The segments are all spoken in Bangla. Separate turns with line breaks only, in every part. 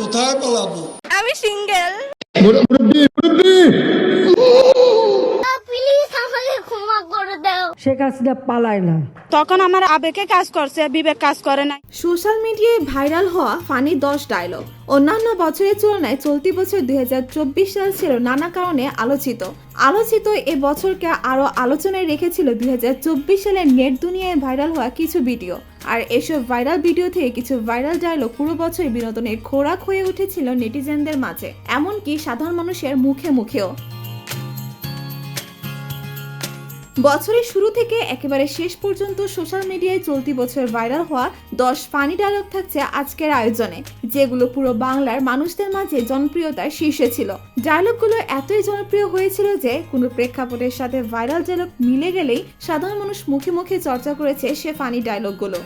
কোথায় পালাবো?
আমি সিঙ্গেল।
শেখ হাসিনা পালায় না।
তখন আমার আবেগে কাজ করছে বিবেক কাজ করে নাই।
সোশ্যাল মিডিয়ায় ভাইরাল হওয়া ফানি দশ ডায়লগ অন্যান্য বছরের তুলনায় চলতি বছর দুই হাজার চব্বিশ সাল ছিল নানা কারণে আলোচিত। আলোচিত এ বছরকে আরও আলোচনায় রেখেছিল দুই হাজার চব্বিশ সালের নেট দুনিয়ায় ভাইরাল হওয়া কিছু ভিডিও আর এসব ভাইরাল ভিডিও থেকে কিছু ভাইরাল ডায়লগ পুরো বছর বিনোদনের খোরাক হয়ে উঠেছিল নেটিজেনদের মাঝে। এমনকি সাধারণ মানুষের মুখে মুখেও। বছরের শুরু থেকে একেবারে শেষ পর্যন্ত সোশ্যাল মিডিয়ায় চলতি বছর ভাইরাল হওয়া দশ ফানি ডায়লগ থাকছে আজকের আয়োজনে, যেগুলো পুরো বাংলার মানুষদের মাঝে জনপ্রিয়তার শীর্ষে ছিল। ডায়লগগুলো এতই জনপ্রিয় হয়েছিল যে, কোনো প্রেক্ষাপটের সাথে ভাইরাল ডায়লগ মিলে গেলেই সাধারণ মানুষ মুখে মুখে চর্চা করেছে সে ফানি ডায়লগগুলো।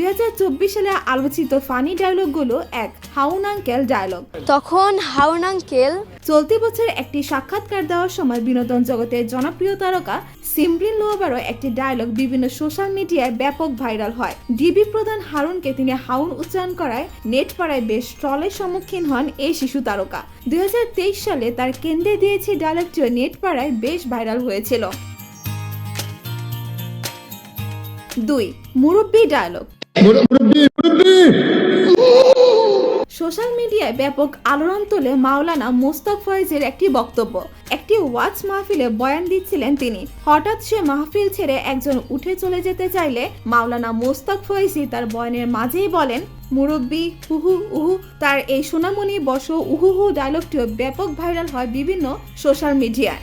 দুই হাজার চব্বিশ সালে আলোচিত ফানি ডায়লগগুলো এক হাউন আঙ্কেল ডায়লগ।
তখন হাওন আঙ্কেল
চলতি বছর একটি সাক্ষাৎকার দেওয়ার সময় বিনোদন জগতের জনপ্রিয় তারকা সিমপ্লিন লোবারও একটি ডায়লগ বিভিন্ন সোশ্যাল মিডিয়ায় ব্যাপক ভাইরাল হয়। ডিবি প্রধান হারুনকে তিনি হাউন উচ্চারণ করায় নেট পাড়ায় বেশ ট্রলের সম্মুখীন হন এই শিশু তারকা। দুই হাজার তেইশ সালে তার কেন্দ্রে দিয়েছে ডায়লগটিও নেট পাড়ায় বেশ ভাইরাল হয়েছিল। দুই মুরব্বী ডায়লগ। সোশ্যাল মিডিয়ায় ব্যাপক আলোড়ন তোলে মাওলানা মোস্তাক ফয়েজের একটি বক্তব্য। একটি ওয়াচ মাহফিলে বয়ান দিচ্ছিলেন তিনি। হঠাৎ সে মাহফিল ছেড়ে একজন উঠে চলে যেতে চাইলে মাওলানা মোস্তাক ফয়েজি তার বয়ানের মাঝেই বলেন, মুরব্বী হুহু উহু। তার এই সোনামণি বস উহু হু ডায়লগটিও ব্যাপক ভাইরাল হয় বিভিন্ন সোশ্যাল মিডিয়ায়।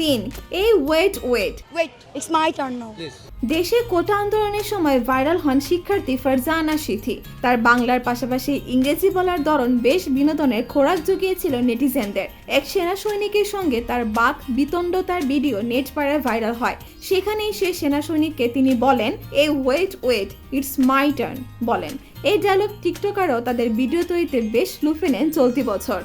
তিন। এই wait wait
wait it's my turn now
দেশে কোটা আন্দোলনের সময় ভাইরাল হন শিক্ষার্থী ফারজানা সিথি। তার বাংলার পাশাপাশি ইংরেজি বলার ধরন বেশ বিনোদনের খোরাক জুগিয়েছিল নেটিজেনদের। এক সেনা সৈনিকের সঙ্গে তার বাক বিতণ্ডতার ভিডিও নেট পাড়ায় ভাইরাল হয়। সেখানেই সে সেনা সৈনিককে তিনি বলেন এ wait wait it's my turn বলেন। এই ডায়লগ টিকটকারও তাদের ভিডিও তৈরিতে বেশ লুফে নেন চলতি বছর।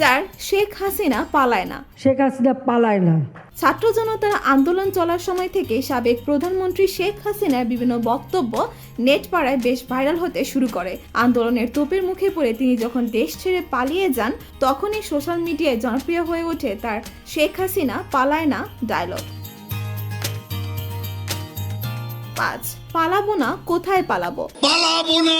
চার শেখ হাসিনা পালায় না।
শেখ হাসিনা পালায় না।
ছাত্র জনতার আন্দোলন চলার সময় থেকে সাবেক প্রধানমন্ত্রী শেখ হাসিনার বিভিন্ন বক্তব্য নেট পাড়ায় বেশ ভাইরাল হতে শুরু করে। আন্দোলনের তোপের মুখে পড়ে তিনি যখন দেশ ছেড়ে পালিয়ে যান তখনই সোশ্যাল মিডিয়ায় জনপ্রিয় হয়ে ওঠে তার শেখ হাসিনা পালায় না ডায়লগ পাঁচ পালাবো না কোথায় পালাবো?
পালাবো না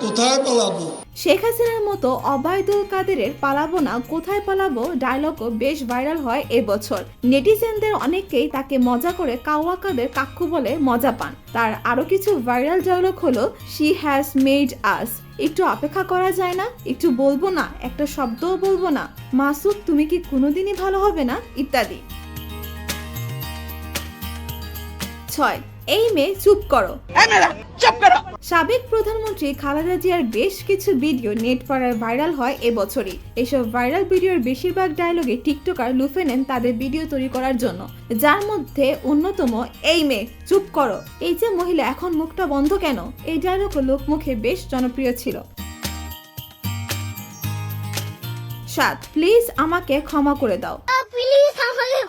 কোথায় পালাবো?
শেখ হাসিনার মতো অবায়দুল কাদেরের পালাবো না কোথায় পালাবো? ডায়লগও বেশ ভাইরাল হয় এবছর। নেটিজেনদের অনেকেই তাকে মজা করে কাওয়া কাদের কাক্ষু বলে মজা পান। তার আরও কিছু ভাইরাল ডায়লগ হলো শি হ্যাজ মেড আস একটু অপেক্ষা করা যায় না একটু বলব না একটা শব্দও বলব না। মাসুদ তুমি কি কোনোদিনই ভালো হবে না? ইত্যাদি। ছয় এই মেয়ে চুপ করো। সাবেক প্রধানমন্ত্রী খালেদা জিয়ার বেশ কিছু ভিডিও নেট পাড়ায় ভাইরাল হয় এবছরই। এসব ভাইরাল ভিডিওর বেশিরভাগ ডায়লগে টিকটকার লুফে নেন তাদের ভিডিও তৈরি করার জন্য। যার মধ্যে অন্যতম এই মেয়ে চুপ করো। এই যে মহিলা এখন মুখটা বন্ধ কেন? এই ডায়লগ লোকমুখে বেশ জনপ্রিয় ছিল। সাত প্লিজ আমাকে ক্ষমা করে দাও।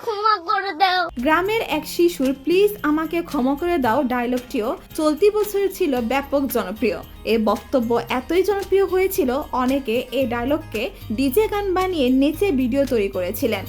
ক্ষমা করে দাও।
গ্রামের এক শিশুর প্লিজ আমাকে ক্ষমা করে দাও ডায়লগটিও চলতি বছর ছিল ব্যাপক জনপ্রিয়। এ বক্তব্য এতই জনপ্রিয় হয়েছিল, অনেকে এই ডায়লগকে ডিজে গান বানিয়ে নেচে ভিডিও তৈরি করেছিলেন।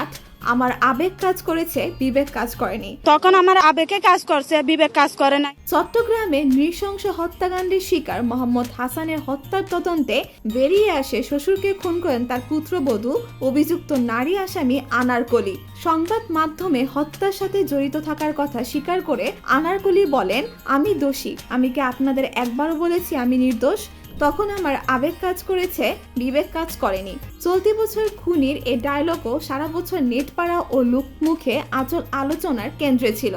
আট আমার আবেগ কাজ করেছে বিবেক কাজ করেনি।
তখন আমার আবেগে কাজ করছে বিবেক কাজ করে নাই।
চট্টগ্রামে নৃশংস হত্যাকাণ্ডের শিকার মোহাম্মদ হাসানের হত্যার তদন্তে বেরিয়ে আসে শ্বশুরকে খুন করেন তার পুত্রবধূ অভিযুক্ত নারী আসামি আনারকলি সংবাদ মাধ্যমে হত্যার সাথে জড়িত থাকার কথা স্বীকার করে আনারকলি বলেন আমি দোষী। আমি কি আপনাদের একবারও বলেছি আমি নির্দোষ? তখন আমার আবেগ কাজ করেছে, বিবেক কাজ করেনি। চলতি বছর খুনির এ ডায়লগও সারা বছর নেটপাড়া ও লুকমুখে আচল আলোচনার কেন্দ্রে ছিল।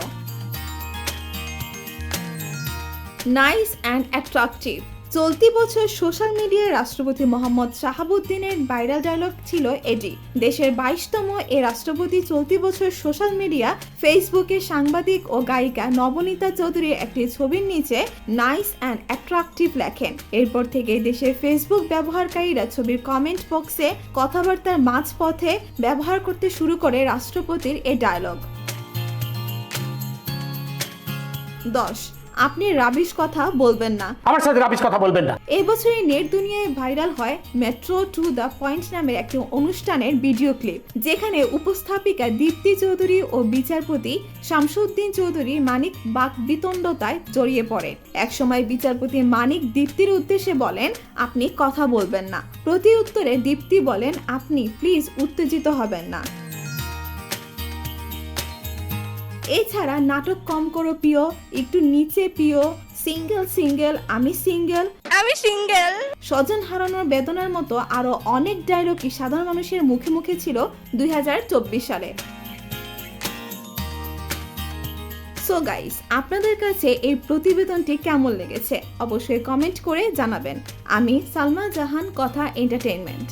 নাইস অ্যান্ড অ্যাট্রাকটিভ চলতি বছর সোশ্যাল মিডিয়ায় রাষ্ট্রপতি মোহাম্মদ শাহাবুদ্দিনের ভাইরাল ডায়লগ ছিল এটি দেশের বাইশতম এ রাষ্ট্রপতি চলতি বছর সোশ্যাল মিডিয়া, ফেসবুকে সাংবাদিক ও গায়িকা নবনীতা চৌধুরীর একটি ছবির নিচে নাইস অ্যান্ড অ্যাট্রাকটিভ লেখেন। এরপর থেকে দেশের ফেসবুক ব্যবহারকারীরা ছবির কমেন্ট বক্সে কথাবার্তার মাঝপথে ব্যবহার করতে শুরু করে রাষ্ট্রপতির এ ডায়লগ। দশ আপনি রাবিশ কথা বলবেন না।
আমার সাথে রাবিশ কথা বলবেন না।
এই বছরই নেট দুনিয়ায় ভাইরাল হয় মেট্রো টু দ্য পয়েন্ট নামের একটি অনুষ্ঠানের ভিডিও ক্লিপ যেখানে উপস্থাপিকা দীপ্তি চৌধুরী ও বিচারপতি শামসুদ্দিন চৌধুরী মানিক বাক বিতণ্ডতায় জড়িয়ে পড়েন। একসময় বিচারপতি মানিক দীপ্তির উদ্দেশ্যে বলেন আপনি কথা বলবেন না। প্রতি উত্তরে দীপ্তি বলেন আপনি প্লিজ উত্তেজিত হবেন না। এছাড়া নাটক কম করো প্রিয় একটু নিচে প্রিয় সিঙ্গেল সিঙ্গেল আমি সিঙ্গেল।
আমি সিঙ্গেল।
স্বজন হারানোর বেদনার মতো আরও অনেক ডায়লগই সাধারণ মানুষের মুখে মুখে ছিল দুই সালে। সো গাইস আপনাদের কাছে এই প্রতিবেদনটি কেমন লেগেছে? অবশ্যই কমেন্ট করে জানাবেন। আমি সালমা জাহান কথা এন্টারটেইনমেন্ট